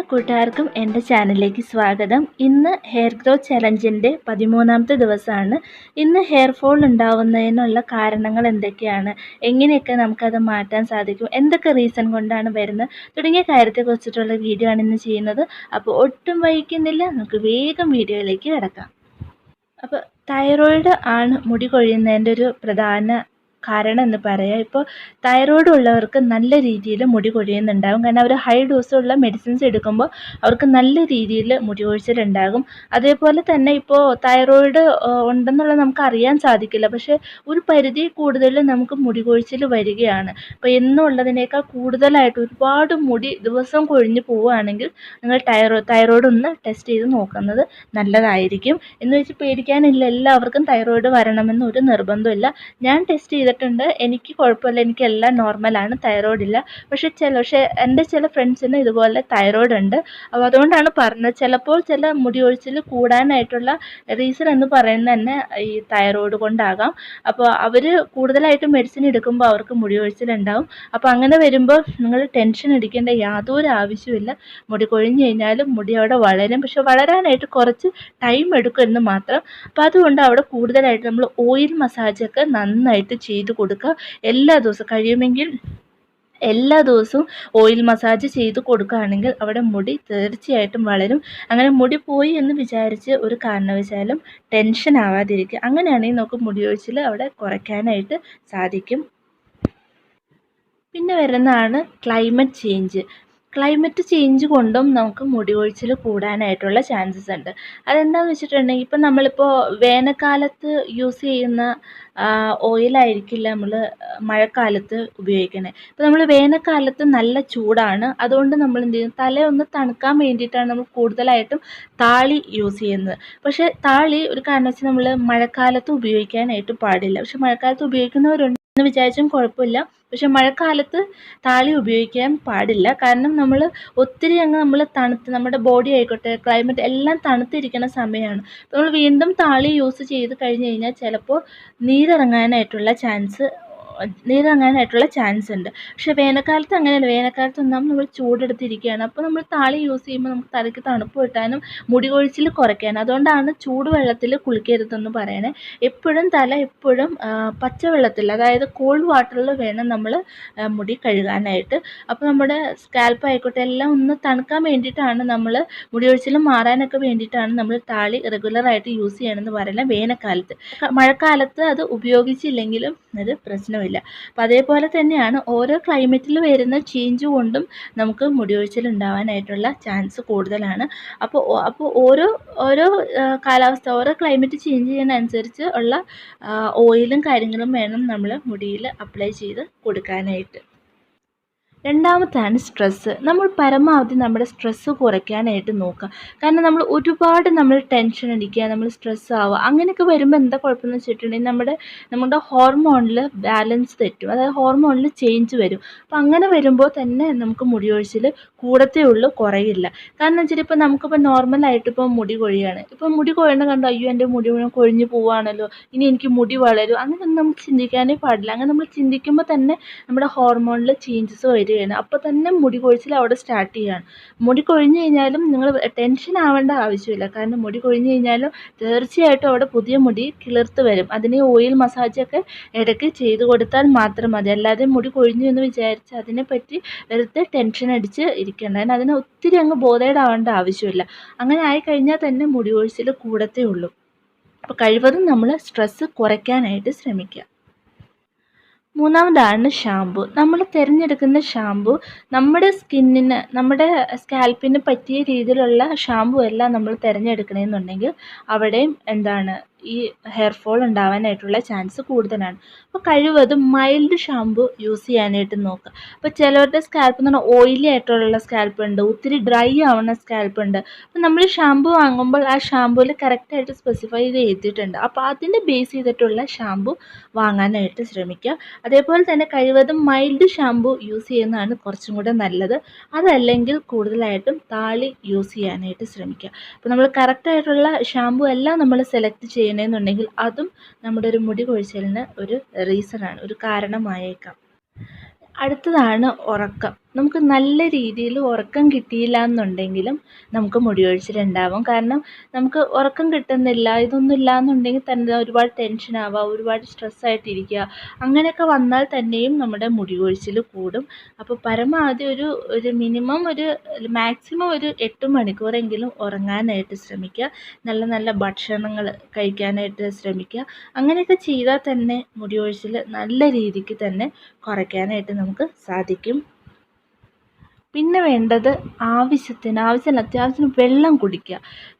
എല്ലാ കൂട്ടുകാർക്കും എന്റെ ചാനലിലേക്ക് സ്വാഗതം. ഇന്ന് ഹെയർ ഗ്രോത്ത് ചലഞ്ചിന്റെ പതിമൂന്നാമത്തെ ദിവസമാണ്. ഇന്ന് ഹെയർ ഫോൾ ഉണ്ടാവുന്നതിനുള്ള കാരണങ്ങൾ എന്തൊക്കെയാണ്? എങ്ങനെയൊക്കെ നമുക്കത് മാറ്റാൻ സാധിക്കും? എന്തൊക്കെ റീസൺ കൊണ്ടാണ് വരുന്നത്? തുടങ്ങിയ കാര്യത്തെക്കുറിച്ചിട്ടുള്ള വീഡിയോ ആണ് ഇന്ന് ചെയ്യുന്നത്. അപ്പോൾ ഒട്ടും വൈകുന്നില്ല. നമുക്ക് വേഗം വീഡിയോയിലേക്ക് കിടക്കാം. അപ്പോൾ തൈറോയിഡ് ആണ് മുടി കൊഴിയുന്നതിന്റെ ഒരു പ്രധാന കാരണം എന്ന് പറയാം. ഇപ്പോൾ തൈറോയ്ഡ് ഉള്ളവർക്ക് നല്ല രീതിയിൽ മുടി കൊഴിയുന്നുണ്ടാകും. കാരണം അവർ ഹൈ ഡോസുള്ള മെഡിസിൻസ് എടുക്കുമ്പോൾ അവർക്ക് നല്ല രീതിയിൽ മുടി കൊഴിച്ചിലുണ്ടാകും. അതേപോലെ തന്നെ ഇപ്പോൾ തൈറോയ്ഡ് ഉണ്ടെന്നുള്ളത് നമുക്ക് അറിയാൻ സാധിക്കില്ല. പക്ഷേ ഒരു പരിധി കൂടുതൽ നമുക്ക് മുടി കൊഴിച്ചിൽ വരികയാണ്. അപ്പോൾ എന്നും ഉള്ളതിനേക്കാൾ കൂടുതലായിട്ട് ഒരുപാട് മുടി ദിവസം കൊഴിഞ്ഞു പോവുകയാണെങ്കിൽ നിങ്ങൾ തൈറോ തൈറോയ്ഡ് ഒന്ന് ടെസ്റ്റ് ചെയ്ത് നോക്കുന്നത് നല്ലതായിരിക്കും. എന്ന് വെച്ച് പേടിക്കാനില്ല. എല്ലാവർക്കും തൈറോയ്ഡ് വരണമെന്ന് ഒരു നിർബന്ധമില്ല ഞാൻ ടെസ്റ്റ് ചെയ്തിട്ടുണ്ട്. എനിക്ക് കുഴപ്പമില്ല. എനിക്ക് എല്ലാം നോർമലാണ് തൈറോയ്ഡ് ഇല്ല. പക്ഷേ ചില പക്ഷേ എന്റെ ചില ഫ്രണ്ട്സിന് ഇതുപോലെ തൈറോയ്ഡ് ഉണ്ട്. അപ്പോൾ അതുകൊണ്ടാണ് പറഞ്ഞത്. ചിലപ്പോൾ ചില മുടി കൊഴിച്ചിൽ കൂടാനായിട്ടുള്ള റീസൺ എന്ന് പറയുന്നത് തന്നെ ഈ തൈറോയ്ഡ് കൊണ്ടാകാം. അപ്പോൾ അവർ കൂടുതലായിട്ടും മെഡിസിൻ എടുക്കുമ്പോൾ അവർക്ക് മുടി അപ്പോൾ അങ്ങനെ വരുമ്പോൾ നിങ്ങൾ ടെൻഷൻ അടിക്കേണ്ട യാതൊരു ആവശ്യമില്ല മുടി കൊഴിഞ്ഞു കഴിഞ്ഞാലും മുടി അവിടെ വളരും. പക്ഷെ വളരാനായിട്ട് കുറച്ച് ടൈം എടുക്കും എന്ന് മാത്രം. അപ്പോൾ അതുകൊണ്ട് അവിടെ കൂടുതലായിട്ട് നമ്മൾ ഓയിൽ മസാജൊക്കെ നന്നായിട്ട് ചെയ്ത് കൊടുക്കുക. എല്ലാ ദിവസവും കഴിയുമെങ്കിൽ എല്ലാ ദിവസവും ഓയിൽ മസാജ് ചെയ്ത് കൊടുക്കുകയാണെങ്കിൽ അവിടെ മുടി തീർച്ചയായിട്ടും വളരും. അങ്ങനെ മുടി പോയി എന്ന് വിചാരിച്ച് ഒരു കാരണവശാലും ടെൻഷൻ ആവാതിരിക്കുക. അങ്ങനെയാണെങ്കിൽ നമുക്ക് മുടി ഒഴിച്ചിൽ അവിടെ കുറയ്ക്കാനായിട്ട് സാധിക്കും. പിന്നെ വരുന്നതാണ് ക്ലൈമറ്റ് ചേഞ്ച് ക്ലൈമറ്റ് ചേഞ്ച് കൊണ്ടും നമുക്ക് മുടി കൊഴിച്ചിൽ കൂടാനായിട്ടുള്ള ചാൻസസ് ഉണ്ട്. അതെന്താണെന്ന് വെച്ചിട്ടുണ്ടെങ്കിൽ ഇപ്പം നമ്മളിപ്പോൾ വേനൽക്കാലത്ത് യൂസ് ചെയ്യുന്ന ഓയിലായിരിക്കില്ല നമ്മൾ മഴക്കാലത്ത് ഉപയോഗിക്കുന്നത് ഇപ്പം നമ്മൾ വേനൽക്കാലത്ത് നല്ല ചൂടാണ്. അതുകൊണ്ട് നമ്മൾ എന്ത് ചെയ്യും? തലയൊന്ന് തണുക്കാൻ വേണ്ടിയിട്ടാണ് നമ്മൾ കൂടുതലായിട്ടും താളി യൂസ് ചെയ്യുന്നത്. പക്ഷേ താളി ഒരു കാരണം നമ്മൾ മഴക്കാലത്ത് ഉപയോഗിക്കാനായിട്ട് പാടില്ല. പക്ഷെ മഴക്കാലത്ത് ഉപയോഗിക്കുന്നവരുണ്ട് എന്ന് വിചാരിച്ചും കുഴപ്പമില്ല. പക്ഷെ മഴക്കാലത്ത് താളി ഉപയോഗിക്കാൻ പാടില്ല. കാരണം നമ്മൾ ഒത്തിരി അങ്ങ് നമ്മൾ തണുത്ത് നമ്മുടെ ബോഡി ആയിക്കോട്ടെ ക്ലൈമറ്റ് എല്ലാം തണുത്തിരിക്കുന്ന സമയമാണ് നമ്മൾ വീണ്ടും താളി യൂസ് ചെയ്ത് കഴിഞ്ഞ് കഴിഞ്ഞാൽ ചിലപ്പോൾ നീരിറങ്ങാനായിട്ടുള്ള ചാൻസ് നീരിറങ്ങാനായിട്ടുള്ള ചാൻസ് ഉണ്ട്. പക്ഷേ വേനൽക്കാലത്ത് അങ്ങനെയല്ല. വേനൽക്കാലത്ത് ഒന്നാമത് നമ്മൾ ചൂടെടുത്തിരിക്കുകയാണ്. അപ്പോൾ നമ്മൾ താളി യൂസ് ചെയ്യുമ്പോൾ നമുക്ക് തലയ്ക്ക് തണുപ്പ് കിട്ടാനും മുടി കൊഴിച്ചിൽ കുറയ്ക്കാനും. അതുകൊണ്ടാണ് ചൂടുവെള്ളത്തിൽ കുളിക്കരുതെന്ന് പറയണേ. എപ്പോഴും തല എപ്പോഴും പച്ചവെള്ളത്തിൽ അതായത് കോൾഡ് വാട്ടറിൽ വേണം നമ്മൾ മുടി കഴുകാനായിട്ട്. അപ്പോൾ നമ്മുടെ സ്കാൽപ്പ് ആയിക്കോട്ടെ എല്ലാം ഒന്ന് തണുക്കാൻ വേണ്ടിയിട്ടാണ് നമ്മൾ മുടി കൊഴിച്ചിൽ മാറാനൊക്കെ വേണ്ടിയിട്ടാണ് നമ്മൾ താളി റെഗുലറായിട്ട് യൂസ് ചെയ്യണമെന്ന് പറയുന്നത് വേനൽക്കാലത്ത്. മഴക്കാലത്ത് അത് ഉപയോഗിച്ചില്ലെങ്കിലും അത് പ്രശ്നമില്ല. അപ്പോൾ അതേപോലെ തന്നെയാണ് ഓരോ ക്ലൈമറ്റിൽ വരുന്ന ചേഞ്ച് കൊണ്ടും നമുക്ക് മുടിയൊഴിച്ചിൽ ഉണ്ടാവാനായിട്ടുള്ള ചാൻസ് കൂടുതലാണ്. അപ്പോൾ അപ്പോൾ ഓരോ ഓരോ കാലാവസ്ഥ ഓരോ ക്ലൈമറ്റ് ചേഞ്ച് ചെയ്യുന്നതനുസരിച്ച് ഉള്ള ഓയിലും കാര്യങ്ങളും വേണം നമ്മൾ മുടിയിൽ അപ്ലൈ ചെയ്ത് കൊടുക്കാനായിട്ട്. രണ്ടാമത്താണ് സ്ട്രെസ്സ് നമ്മൾ പരമാവധി നമ്മുടെ സ്ട്രെസ്സ് കുറയ്ക്കാനായിട്ട് നോക്കുക. കാരണം നമ്മൾ ഒരുപാട് നമ്മൾ ടെൻഷൻ അടിക്കുക നമ്മൾ സ്ട്രെസ് ആവുക. അങ്ങനെയൊക്കെ വരുമ്പോൾ എന്താ കുഴപ്പമെന്ന് വെച്ചിട്ടുണ്ടെങ്കിൽ നമ്മുടെ നമ്മുടെ ഹോർമോണിൽ ബാലൻസ് തെറ്റും. അതായത് ഹോർമോണിൽ ചേഞ്ച് വരും. അപ്പം അങ്ങനെ വരുമ്പോൾ തന്നെ നമുക്ക് മുടി കൊഴിച്ചിൽ കൂടത്തേ ഉള്ളൂ കുറയില്ല. കാരണം വെച്ചാൽ ഇപ്പോൾ നമുക്കിപ്പോൾ നോർമലായിട്ട് ഇപ്പോൾ മുടി കൊഴിയാണ്. ഇപ്പോൾ മുടി കൊഴിയണ കണ്ടോ അയ്യോ എന്റെ മുടി മുഴുവൻ കൊഴിഞ്ഞു പോവുകയാണല്ലോ ഇനി എനിക്ക് മുടി വളരും. അങ്ങനെ നമുക്ക് ചിന്തിക്കാനേ പാടില്ല. അങ്ങനെ നമ്മൾ ചിന്തിക്കുമ്പോൾ തന്നെ നമ്മുടെ ഹോർമോണിൽ ചേഞ്ചസ് വരും. വരികയാണ് അപ്പോൾ തന്നെ മുടി കൊഴിച്ചിൽ അവിടെ സ്റ്റാർട്ട് ചെയ്യുകയാണ് മുടി കൊഴിഞ്ഞു കഴിഞ്ഞാലും നിങ്ങൾ ടെൻഷൻ ആവേണ്ട ആവശ്യമില്ല. കാരണം മുടി കൊഴിഞ്ഞു കഴിഞ്ഞാലും തീർച്ചയായിട്ടും അവിടെ പുതിയ മുടി കിളിർത്ത് വരും. അതിന് ഓയിൽ മസാജൊക്കെ ഇടയ്ക്ക് ചെയ്തു കൊടുത്താൽ മാത്രം മതി. അല്ലാതെ മുടി കൊഴിഞ്ഞു എന്ന് വിചാരിച്ച് അതിനെപ്പറ്റി വെറുതെ ടെൻഷൻ അടിച്ച് ഇരിക്കേണ്ട. കാരണം അതിന് ഒത്തിരി അങ്ങ് ബോധേഡാവേണ്ട ആവശ്യമില്ല. അങ്ങനെ ആയിക്കഴിഞ്ഞാൽ തന്നെ മുടി കൊഴിച്ചിൽ കൂടത്തേ ഉള്ളൂ. അപ്പോൾ കഴിവതും നമ്മൾ സ്ട്രെസ്സ് കുറയ്ക്കാനായിട്ട് ശ്രമിക്കുക. മൂന്നാമതാണ് ഷാമ്പു നമ്മൾ തിരഞ്ഞെടുക്കുന്ന ഷാമ്പു നമ്മുടെ സ്കിന്നിന് നമ്മുടെ സ്കാൽപ്പിന് പറ്റിയ രീതിയിലുള്ള ഷാമ്പു അല്ല നമ്മൾ തിരഞ്ഞെടുക്കണമെന്നുണ്ടെങ്കിൽ അവിടെയും എന്താണ് ഈ ഹെയർ ഫോൾ ഉണ്ടാവാനായിട്ടുള്ള ചാൻസ് കൂടുതലാണ്. അപ്പോൾ കഴിവതും മൈൽഡ് ഷാമ്പു യൂസ് ചെയ്യാനായിട്ട് നോക്കുക. അപ്പോൾ ചിലവരുടെ സ്കാൽപ്പ് എന്ന് പറഞ്ഞാൽ ഓയിലി ആയിട്ടുള്ള സ്കാൽപ്പ് ഉണ്ട് ഒത്തിരി ഡ്രൈ ആവുന്ന സ്കാൽപ്പ് ഉണ്ട്. അപ്പോൾ നമ്മൾ ഷാമ്പു വാങ്ങുമ്പോൾ ആ ഷാമ്പുവിൽ കറക്റ്റായിട്ട് സ്പെസിഫൈ ചെയ്തിട്ടുണ്ട്. അപ്പോൾ അതിനെ ബേസ് ചെയ്തിട്ടുള്ള ഷാമ്പു വാങ്ങാനായിട്ട് ശ്രമിക്കുക. അതേപോലെ തന്നെ കഴിവതും മൈൽഡ് ഷാമ്പു യൂസ് ചെയ്യുന്നതാണ് കുറച്ചും കൂടെ നല്ലത്. അതല്ലെങ്കിൽ കൂടുതലായിട്ടും താളി യൂസ് ചെയ്യാനായിട്ട് ശ്രമിക്കുക. അപ്പോൾ നമ്മൾ കറക്റ്റായിട്ടുള്ള ഷാമ്പു എല്ലാം നമ്മൾ സെലക്ട് ചെയ്യുക ചെയ്യണമെന്നുണ്ടെങ്കിൽ അതും നമ്മുടെ ഒരു മുടി കൊഴിച്ചിലിന് ഒരു റീസണാണ് ഒരു കാരണമായേക്കാം. അടുത്തതാണ് ഉറക്കം. നമുക്ക് നല്ല രീതിയിൽ ഉറക്കം കിട്ടിയില്ല എന്നുണ്ടെങ്കിലും നമുക്ക് മുടി കൊഴിച്ചിലുണ്ടാവും. കാരണം നമുക്ക് ഉറക്കം കിട്ടുന്നില്ല ഇതൊന്നും ഇല്ല എന്നുണ്ടെങ്കിൽ തന്നെ ഒരുപാട് ടെൻഷൻ ആവുക ഒരുപാട് സ്ട്രെസ് ആയിട്ടിരിക്കുക. അങ്ങനെയൊക്കെ വന്നാൽ തന്നെയും നമ്മുടെ മുടി കൊഴിച്ചിൽ കൂടും. അപ്പോൾ പരമാവധി ഒരു ഒരു മിനിമം ഒരു മാക്സിമം ഒരു എട്ട് മണിക്കൂറെങ്കിലും ഉറങ്ങാനായിട്ട് ശ്രമിക്കുക. നല്ല നല്ല ഭക്ഷണങ്ങൾ കഴിക്കാനായിട്ട് ശ്രമിക്കുക. അങ്ങനെയൊക്കെ ചെയ്താൽ തന്നെ മുടി കൊഴിച്ചിൽ നല്ല രീതിക്ക് തന്നെ കുറയ്ക്കാനായിട്ട് നമുക്ക് സാധിക്കും. പിന്നെ വേണ്ടത് ആവശ്യത്തിന് ആവശ്യത്തിന് അത്യാവശ്യത്തിന് വെള്ളം കുടിക്കുക.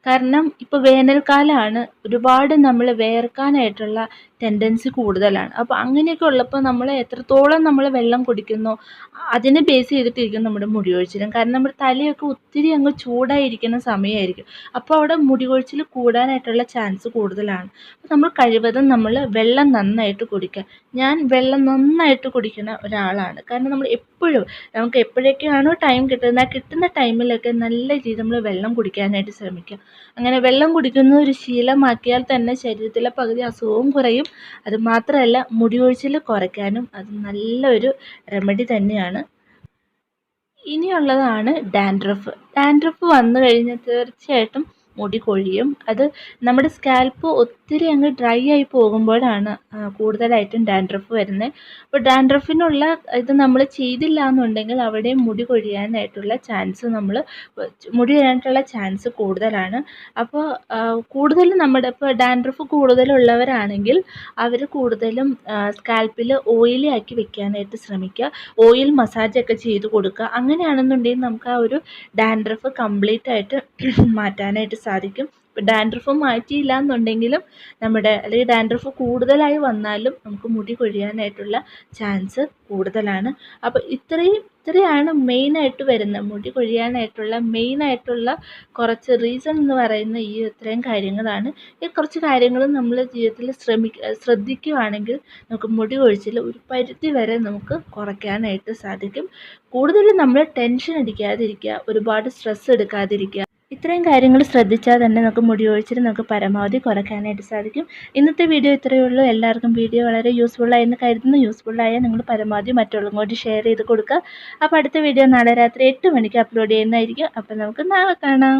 കാരണം ഇപ്പോൾ വേനൽക്കാലമാണ് ഒരുപാട് നമ്മൾ വിയർക്കാനായിട്ടുള്ള ടെൻഡൻസി കൂടുതലാണ്. അപ്പോൾ അങ്ങനെയൊക്കെ ഉള്ളപ്പോൾ നമ്മൾ എത്രത്തോളം നമ്മൾ വെള്ളം കുടിക്കുന്നോ അതിനെ ബേസ് ചെയ്തിട്ടിരിക്കും നമ്മുടെ മുടി കൊഴിച്ചിലും കാരണം നമ്മുടെ തലയൊക്കെ ഒത്തിരി അങ്ങ് ചൂടായിരിക്കുന്ന സമയമായിരിക്കും. അപ്പോൾ അവിടെ മുടി കൊഴിച്ചിൽ കൂടാനായിട്ടുള്ള ചാൻസ് കൂടുതലാണ്. അപ്പോൾ നമ്മൾ കഴിവതും നമ്മൾ വെള്ളം നന്നായിട്ട് കുടിക്കുക. ഞാൻ വെള്ളം നന്നായിട്ട് കുടിക്കുന്ന ഒരാളാണ്. കാരണം നമ്മൾ എപ്പോഴും നമുക്ക് എപ്പോഴൊക്കെയാണോ ടൈം കിട്ടുന്നത് ആ കിട്ടുന്ന ടൈമിലൊക്കെ നല്ല രീതിയിൽ നമ്മൾ വെള്ളം കുടിക്കാനായിട്ട് ശ്രമിക്കുക. അങ്ങനെ വെള്ളം കുടിക്കുന്ന ഒരു ശീലമാക്കിയാൽ തന്നെ ശരീരത്തിലെ പകുതി അസുഖവും കുറയും. അത് മാത്രമല്ല മുടി കൊഴിച്ചിൽ കുറയ്ക്കാനും അത് നല്ലൊരു റെമഡി തന്നെയാണ്. ഇനിയുള്ളതാണ് ഡാൻഡ്രഫ് ഡാൻഡ്രഫ് വന്നു കഴിഞ്ഞാൽ തീർച്ചയായിട്ടും മുടി കൊഴിയും അത് നമ്മുടെ സ്കാൽപ്പ് ഒത്തിരി അങ്ങ് ഡ്രൈ ആയി പോകുമ്പോഴാണ് കൂടുതലായിട്ടും ഡാൻഡ്രഫ് വരുന്നത് അപ്പോൾ ഡാൻഡ്രഫിനുള്ള ഇത് നമ്മൾ ചെയ്തില്ല എന്നുണ്ടെങ്കിൽ അവിടെ മുടി കൊഴിയാനായിട്ടുള്ള ചാൻസ് നമ്മൾ മുടി വരാനായിട്ടുള്ള ചാൻസ് കൂടുതലാണ്. അപ്പോൾ കൂടുതലും നമ്മുടെ ഇപ്പോൾ ഡാൻഡ്രഫ് കൂടുതലുള്ളവരാണെങ്കിൽ അവർ കൂടുതലും സ്കാൽപ്പിൽ ഓയിലി ആക്കി വെക്കാനായിട്ട് ശ്രമിക്കുക. ഓയിൽ മസാജൊക്കെ ചെയ്ത് കൊടുക്കുക. അങ്ങനെയാണെന്നുണ്ടെങ്കിൽ നമുക്ക് ആ ഒരു ഡാൻഡ്രഫ് കംപ്ലീറ്റ് ആയിട്ട് മാറ്റാനായിട്ട് സാധിക്കും. ഇപ്പോൾ ഡാൻഡ്രഫ് മാറ്റിയില്ല എന്നുണ്ടെങ്കിലും നമ്മുടെ അല്ലെങ്കിൽ ഡാൻഡ്രഫ് കൂടുതലായി വന്നാലും നമുക്ക് മുടി കൊഴിയാനായിട്ടുള്ള ചാൻസ് കൂടുതലാണ്. അപ്പോൾ ഇത്രയും ഇത്രയാണ് മെയിനായിട്ട് വരുന്നത് മുടി കൊഴിയാനായിട്ടുള്ള മെയിനായിട്ടുള്ള കുറച്ച് റീസൺ എന്ന് പറയുന്ന ഈ ഇത്രയും കാര്യങ്ങളാണ്. ഈ കുറച്ച് കാര്യങ്ങൾ നമ്മൾ ജീവിതത്തിൽ ശ്രമിക്ക ശ്രദ്ധിക്കുകയാണെങ്കിൽ നമുക്ക് മുടി കൊഴിച്ചിൽ ഒരു പരിധി വരെ നമുക്ക് കുറയ്ക്കാനായിട്ട് സാധിക്കും. കൂടുതലും നമ്മൾ ടെൻഷൻ അടിക്കാതിരിക്കുക ഒരുപാട് സ്ട്രെസ് എടുക്കാതിരിക്കുക. ഇത്രയും കാര്യങ്ങൾ ശ്രദ്ധിച്ചാൽ തന്നെ നമുക്ക് മുടി ഒഴിച്ചിട്ട് നമുക്ക് പരമാവധി കുറയ്ക്കാനായിട്ട് സാധിക്കും. ഇന്നത്തെ വീഡിയോ ഇത്രയേ ഉള്ളൂ. എല്ലാവർക്കും വീഡിയോ വളരെ യൂസ്ഫുള്ളായി എന്ന് കരുതുന്നു. യൂസ്ഫുള്ളായാൽ നിങ്ങൾ പരമാവധി മറ്റുള്ളവർക്ക് ഷെയർ ചെയ്ത് കൊടുക്കുക. അപ്പോൾ അടുത്ത വീഡിയോ നാളെ രാത്രി എട്ട് മണിക്ക് അപ്ലോഡ് ചെയ്യുന്നതായിരിക്കും. അപ്പോൾ നമുക്ക് നാളെ കാണാം.